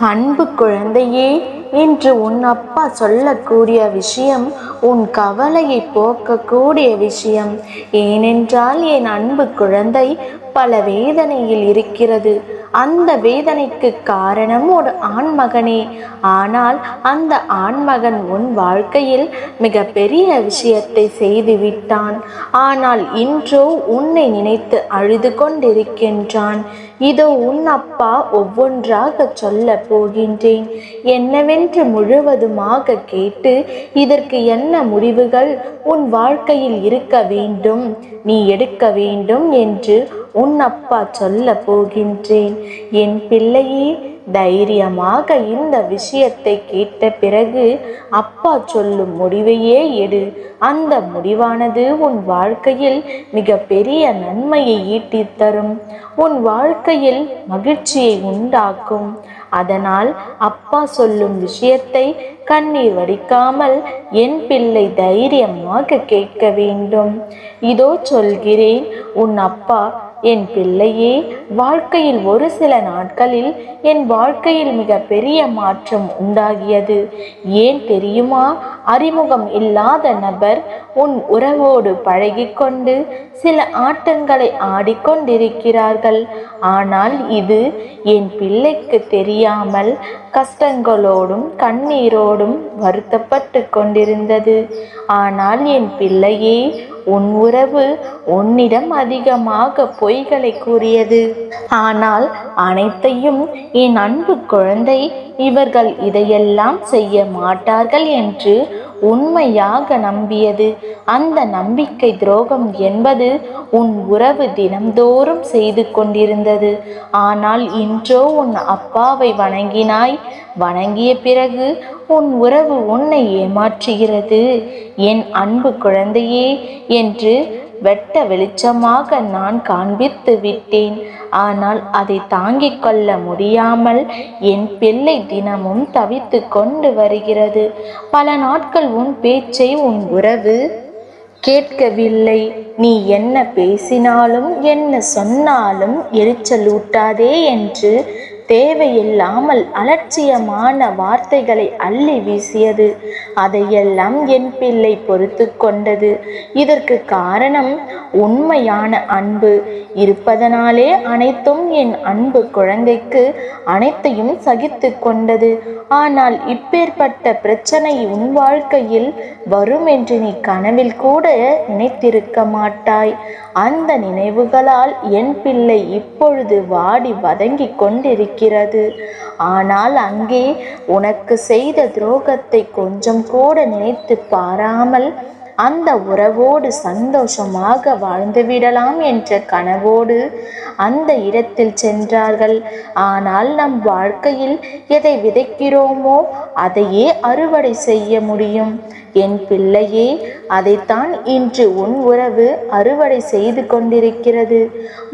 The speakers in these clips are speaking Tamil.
அன்பு குழந்தையே என்று உன் அப்பா சொல்லக்கூடிய விஷயம் உன் கவலையை போக்கக்கூடிய விஷயம். ஏனென்றால் என் அன்பு குழந்தை பல வேதனையில் இருக்கிறது. அந்த வேதனைக்கு காரணம் ஒரு ஆண்மகனே. ஆனால் அந்த ஆண்மகன் உன் வாழ்க்கையில் மிக பெரிய விஷயத்தை செய்து விட்டான் ஆனால் இன்றோ உன்னை நினைத்து அழுது கொண்டிருக்கின்றான். இதோ உன் அப்பா ஒவ்வொன்றாக சொல்ல போகின்றேன். என்னவென்று முழுவதுமாக கேட்டு இதற்கு என்ன முடிவுகள்? உன் வாழ்க்கையில் இருக்க வேண்டும் நீ எடுக்க வேண்டும் என்று உன் அப்பா சொல்ல போகின்றேன். என் பிள்ளையே தைரியமாக இந்த விஷயத்தை கேட்ட பிறகு அப்பா சொல்லும் முடிவையே எடு. அந்த முடிவானது உன் வாழ்க்கையில் மிக பெரிய நன்மையை ஈட்டித் தரும். உன் வாழ்க்கையில் மகிழ்ச்சியை உண்டாக்கும். அதனால் அப்பா சொல்லும் விஷயத்தை கண்ணீர் வடிக்காமல் என் பிள்ளை தைரியமாக கேட்க வேண்டும். இதோ சொல்கிறேன் உன் அப்பா என் பிள்ளையே வாழ்க்கையில் ஒரு சில நாட்களில் என் வாழ்க்கையில் மிக பெரிய மாற்றம் உண்டாகியது. ஏன் தெரியுமா? அறிமுகம் இல்லாத நபர் உன் உறவோடு பழகிக்கொண்டு சில ஆட்டங்களை ஆடிக்கொண்டிருக்கிறார்கள். ஆனால் இது என் பிள்ளைக்கு தெரியாமல் கஷ்டங்களோடும் கண்ணீரோடும் வருத்தப்பட்டு கொண்டிருந்தது. ஆனால் என் பிள்ளையே உன் உறவு உன்னிடம் அதிகமாக பொய்களை கூறியது. ஆனால் அனைத்தையும் என் அன்பு குழந்தை இவர்கள் இதையெல்லாம் செய்ய மாட்டார்கள் என்று உண்மையாக நம்பியது. அந்த நம்பிக்கை துரோகம் என்பது உன் உறவு தினம்தோறும் செய்து கொண்டிருந்தது. ஆனால் இன்றோ உன் அப்பாவை வணங்கினாய். வணங்கிய பிறகு உன் உறவு உன்னை ஏமாற்றுகிறது. என் அன்பு குழந்தையே என்று வெட்ட வெளிச்சமாக நான் காண்பித்து விட்டேன். ஆனால் அதை தாங்கிக் கொள்ள முடியாமல் என் பிள்ளை தினமும் தவித்து கொண்டு வருகிறது. பல நாட்கள் உன் பேச்சை உன் உறவு கேட்கவில்லை. நீ என்ன பேசினாலும் என்ன சொன்னாலும் எரிச்சலூட்டாதே என்று தேவையில்லாமல் அலட்சியமான வார்த்தைகளை அள்ளி வீசியது. அதையெல்லாம் என் பிள்ளை பொறுத்து கொண்டது. இதற்கு காரணம் உண்மையான அன்பு. இருப்பதனாலே அனைத்தும் என் அன்பு குழந்தைக்கு அனைத்தையும் சகித்து கொண்டது. ஆனால் இப்பேற்பட்ட பிரச்சனை உன் வாழ்க்கையில் வரும் என்று நீ கனவில் கூட நினைத்திருக்க மாட்டாய். அந்த நினைவுகளால் என் பிள்ளை இப்பொழுது வாடி வதங்கி கொண்டிருக்கிறது இருக்கிறது. ஆனால் அங்கே உனக்கு செய்த துரோகத்தை கொஞ்சம் கூட நினைத்து பாராமல் அந்த உறவோடு சந்தோஷமாக வாழ்ந்துவிடலாம் என்ற கனவோடு அந்த இடத்தில் சென்றார்கள். ஆனால் நம் வாழ்க்கையில் எதை விதைக்கிறோமோ அதையே அறுவடை செய்ய முடியும். என் பிள்ளையே அதைத்தான் இன்று உன் உறவு அறுவடை செய்து கொண்டிருக்கிறது.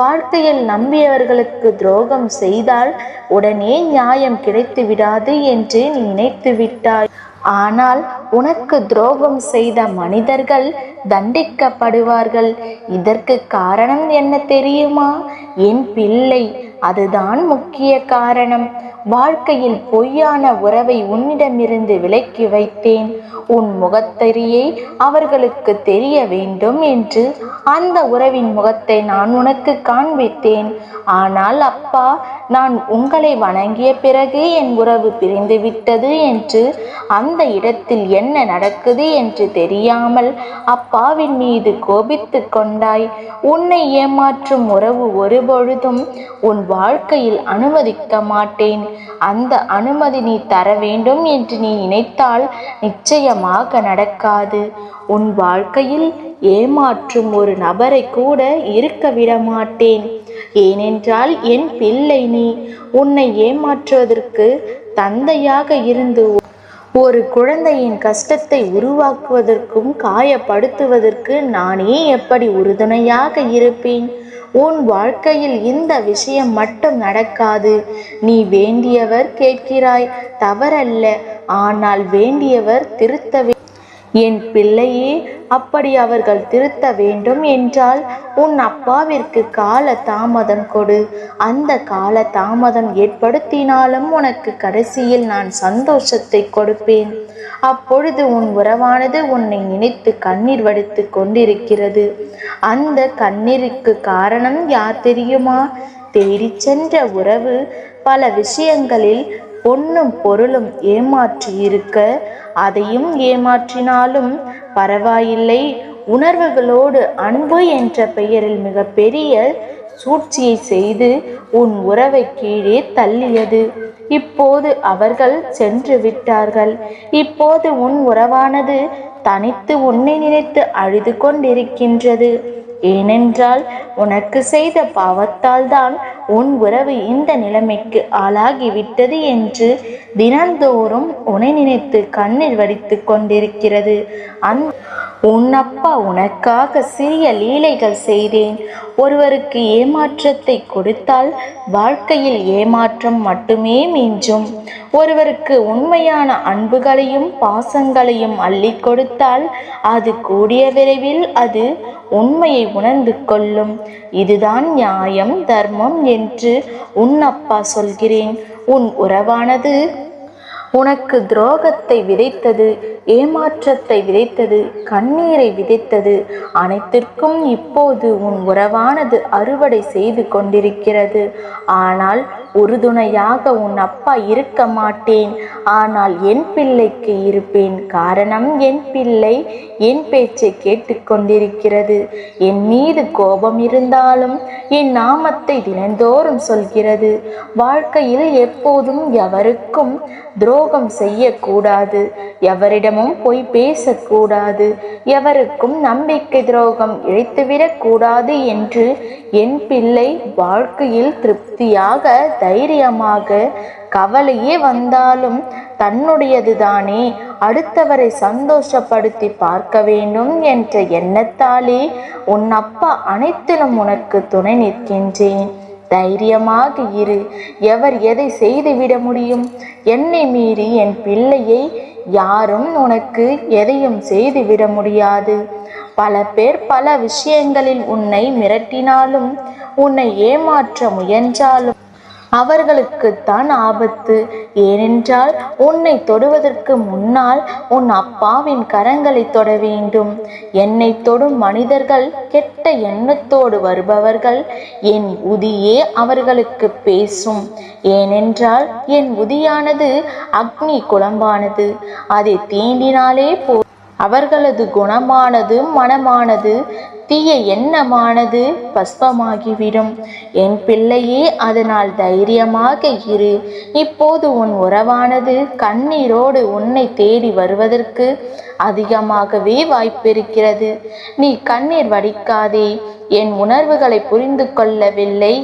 வாழ்க்கையில் நம்பியவர்களுக்கு துரோகம் செய்தால் உடனே நியாயம் கிடைத்து விடாது என்று நினைத்து விட்டாய் ஆனால் உனக்கு துரோகம் செய்த மனிதர்கள் தண்டிக்கப்படுவார்கள். இதற்கு காரணம் என்ன தெரியுமா? என் பிள்ளை அதுதான் முக்கிய காரணம். வாழ்க்கையில் பொய்யான உறவை உன்னிடமிருந்து விலக்கி வைத்தேன். உன் முகத்தெரியை அவர்களுக்கு தெரிய வேண்டும் என்று அந்த உறவின் முகத்தை நான் உனக்கு காண்பித்தேன். ஆனால் அப்பா நான் உங்களை வணங்கிய பிறகு என் உறவு பிரிந்து விட்டது என்று அந்த இடத்தில் என்ன நடக்குது என்று தெரியாமல் அப்பாவின் மீது கோபித்து கொண்டாய். உன்னை ஏமாற்றும் உறவு ஒருபொழுதும் உன் வாழ்க்கையில் அனுமதிக்க மாட்டேன். அந்த அனுமதி நீ தர வேண்டும் என்று நீ நினைத்தால் நிச்சயமாக நடக்காது. உன் வாழ்க்கையில் ஏமாற்றும் ஒரு நபரை கூட இருக்க விட மாட்டேன். ஏனென்றால் என் பிள்ளை நீ. உன்னை ஏமாற்றுவதற்கு தந்தையாக இருந்து ஒரு குழந்தையின் கஷ்டத்தை உருவாக்குவதற்கும் காயப்படுத்துவதற்கு நானே எப்படி உறுதுணையாக இருப்பேன்? உன் வாழ்க்கையில் இந்த விஷயம் மட்டும் நடக்காது. நீ வேண்டியவர் கேட்கிறாய் தவறல்ல. ஆனால் வேண்டியவர் திருத்தவே என் பிள்ளையே அப்படி அவர்கள் திருத்த வேண்டும் என்றால் உன் அப்பாவிற்கு கால தாமதம் கொடு. அந்த கால தாமதம் ஏற்படுத்தினாலும் உனக்கு கடைசியில் நான் சந்தோஷத்தை கொடுப்பேன். அப்பொழுது உன் உறவானது உன்னை நினைத்து கண்ணீர் வடித்து கொண்டிருக்கிறது. அந்த கண்ணீருக்கு காரணம் யார் தெரியுமா? தேடிச் சென்ற உறவு பல விஷயங்களில் பொன்னும் பொருளும் ஏமாற்றி இருக்க அதையும் ஏமாற்றினாலும் பரவாயில்லை. உணர்வுகளோடு அன்பு என்ற பெயரில் மிகப்பெரிய சூழ்ச்சியை செய்து உன் உறவை கீழே தள்ளியது. இப்போது அவர்கள் சென்று விட்டார்கள். இப்போது உன் உறவானது தனித்து உன்னை நினைத்து அழுது கொண்டிருக்கின்றது. ஏனென்றால் உனக்கு செய்த பாவத்தால் தான் உன் உறவு இந்த நிலைமைக்கு ஆளாகிவிட்டது என்று தினந்தோறும் உன்னை நினைத்து கண்ணீர் வடித்துக் கொண்டிருக்கிறது. அந் உன் அப்பா உனக்காக சிறிய லீலைகள் செய்தேன். ஒருவருக்கு ஏமாற்றத்தை கொடுத்தால் வாழ்க்கையில் ஏமாற்றம் மட்டுமே மிஞ்சும். ஒருவருக்கு உண்மையான அன்புகளையும் பாசங்களையும் அள்ளி கொடுத்தால் அது கூடிய விரைவில் அது உண்மையை உணர்ந்து கொள்ளும். இதுதான் நியாயம் தர்மம் என்று உன் அப்பா சொல்கிறேன். உன் உறவானது உனக்கு துரோகத்தை விதைத்தது ஏமாற்றத்தை விதைத்தது கண்ணீரை விதைத்தது அனைத்திற்கும் இப்போது உன் உறவானது அறுவடை செய்து கொண்டிருக்கிறது. ஆனால் உறுதுணையாக உன் அப்பா இருக்க மாட்டேன். ஆனால் என் பிள்ளைக்கு இருப்பேன். காரணம் என் பிள்ளை என் பேச்சை கேட்டுக்கொண்டிருக்கிறது என் மீது கோபம் இருந்தாலும் என் நாமத்தை தினந்தோறும் சொல்கிறது. வாழ்க்கையில் எப்போதும் எவருக்கும் துரோகம் செய்யக்கூடாது. எவரிடமும் போய் பேசக்கூடாது. எவருக்கும் நம்பிக்கை துரோகம் இழைத்துவிடக்கூடாது என்று என் பிள்ளை வாழ்க்கையில் திருப்தியாக தைரியமாக கவலையே வந்தாலும் தன்னுடையது தானே அடுத்தவரை சந்தோஷப்படுத்தி பார்க்க வேண்டும் என்ற எண்ணத்தாலே உன் அப்பா அனைத்திலும் உனக்கு துணை நிற்கின்றேன். தைரியமாக இரு. எவர் எதை செய்துவிட முடியும்? என்னை மீறி என் பிள்ளையை யாரும் உனக்கு எதையும் செய்துவிட முடியாது. பல பேர் பல விஷயங்களில் உன்னை மிரட்டினாலும் உன்னை ஏமாற்ற முயன்றாலும் அவர்களுக்குத்தான் ஆபத்து. ஏனென்றால் உன்னை தொடுவதற்கு முன்னால் உன் அப்பாவின் கரங்களை தொட வேண்டும். என்னை தொடும் மனிதர்கள் கெட்ட எண்ணத்தோடு வருபவர்கள். என் உதியே அவர்களுக்கு பேசும். ஏனென்றால் என் உதியானது அக்னி குழம்பானது. அதை தீண்டினாலே போ அவர்களது குணமானது மனமானது தீய எண்ணமானது பஸ்பமாகிவிடும் என் பிள்ளையே அதனால் தைரியமாக இரு. இப்போது உன் உறவானது கண்ணீரோடு உன்னை தேடி வருவதற்கு அதிகமாகவே வாய்ப்பிருக்கிறது. நீ கண்ணீர் வடிக்காதே. என் உணர்வுகளை புரிந்து கொள்ளவில்லை.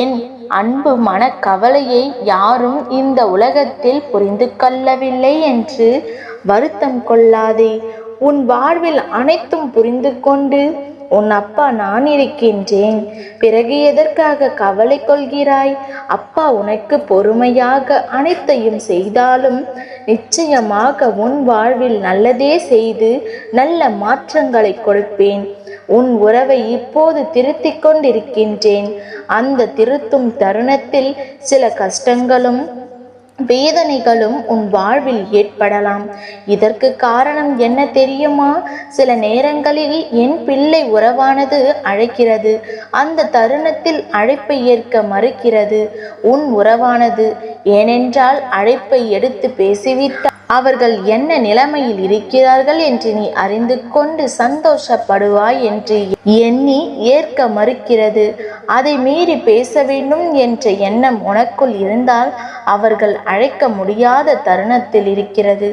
என் அன்பு மனக்கவலையை யாரும் இந்த உலகத்தில் புரிந்து கொள்ளவில்லை என்று வருத்தம் கொள்ளாதே. உன் வாழ்வில் அனைத்தும் புரிந்து கொண்டு உன் அப்பா நான் இருக்கின்றேன். பிறகு எதற்காக கவலை கொள்கிறாய்? அப்பா உனக்கு பொறுமையாக அனைத்தையும் செய்தாலும் நிச்சயமாக உன் வாழ்வில் நல்லதே செய்து நல்ல மாற்றங்களை கொடுப்பேன். உன் உறவை இப்போது திருத்திக் கொண்டிருக்கின்றேன். அந்த திருத்தும் தருணத்தில் சில கஷ்டங்களும் வேதனைகளும் உன் வாழ்வில் ஏற்படலாம். இதற்கு காரணம் என்ன தெரியுமா? சில நேரங்களில் என் பிள்ளை உறவானது அழைக்கிறது. அந்த தருணத்தில் அழைப்பை ஏற்க மறுக்கிறது. உன் உறவானது ஏனென்றால் அழைப்பை எடுத்து பேசிவிட்டால் அவர்கள் என்ன நிலைமையில் இருக்கிறார்கள் என்று நீ அறிந்து கொண்டு சந்தோஷப்படுவாய் என்று எண்ணி ஏற்க மறுக்கிறது. அதை மீறி பேச வேண்டும் என்ற எண்ணம் உனக்குள் இருந்தால் அவர்கள் அழைக்க முடியாத தருணத்தில் இருக்கிறது.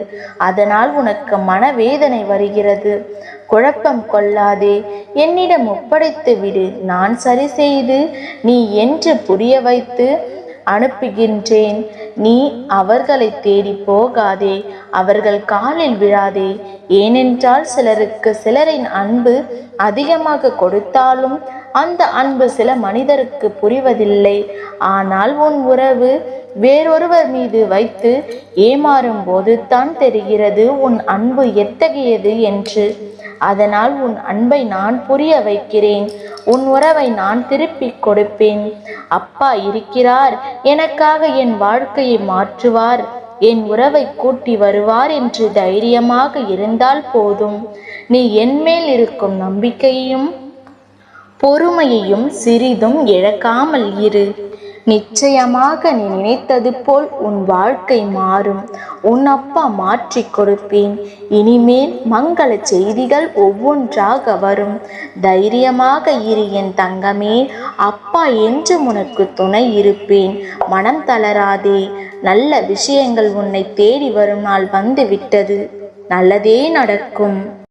அதனால் உனக்கு மனவேதனை வருகிறது. குழப்பம் கொள்ளாதே. என்னிடம் ஒப்படைத்து விடு நான் சரி செய்து நீ என்று புரிய வைத்து அனுப்புகின்றேன். நீ அவர்களை தேடி போகாதே. அவர்கள் காலில் விழாதே. ஏனென்றால் சிலருக்கு சிலரின் அன்பு அதிகமாக கொடுத்தாலும் அந்த அன்பு சில மனிதருக்கு புரிவதில்லை. ஆனால் உன் உறவு வேறொருவர் மீது வைத்து ஏமாறும் போது தான் தெரிகிறது உன் அன்பு எத்தகையது என்று. அதனால் உன் அன்பை நான் புரிய வைக்கிறேன். உன் உறவை நான் திருப்பிக் கொடுப்பேன். அப்பா இருக்கிறார். எனக்காக என் வாழ்க்கையை மாற்றுவார். என் உறவை கூட்டி வருவார் என்று தைரியமாக இருந்தால் போதும். நீ என்மேல் இருக்கும் நம்பிக்கையையும் பொறுமையையும் சிறிதும் இழக்காமல் இரு. நிச்சயமாக நீ நினைத்தது போல் உன் வாழ்க்கை மாறும். உன் அப்பா மாற்றி கொடுப்பேன். இனிமேல் மங்கள செய்திகள் ஒவ்வொன்றாக வரும். தைரியமாக இரு என் தங்கமே. அப்பா என்று உனக்கு துணை இருப்பேன். மனம் தளராதே. நல்ல விஷயங்கள் உன்னை தேடி வரும் நாள் வந்து விட்டது. நல்லதே நடக்கும்.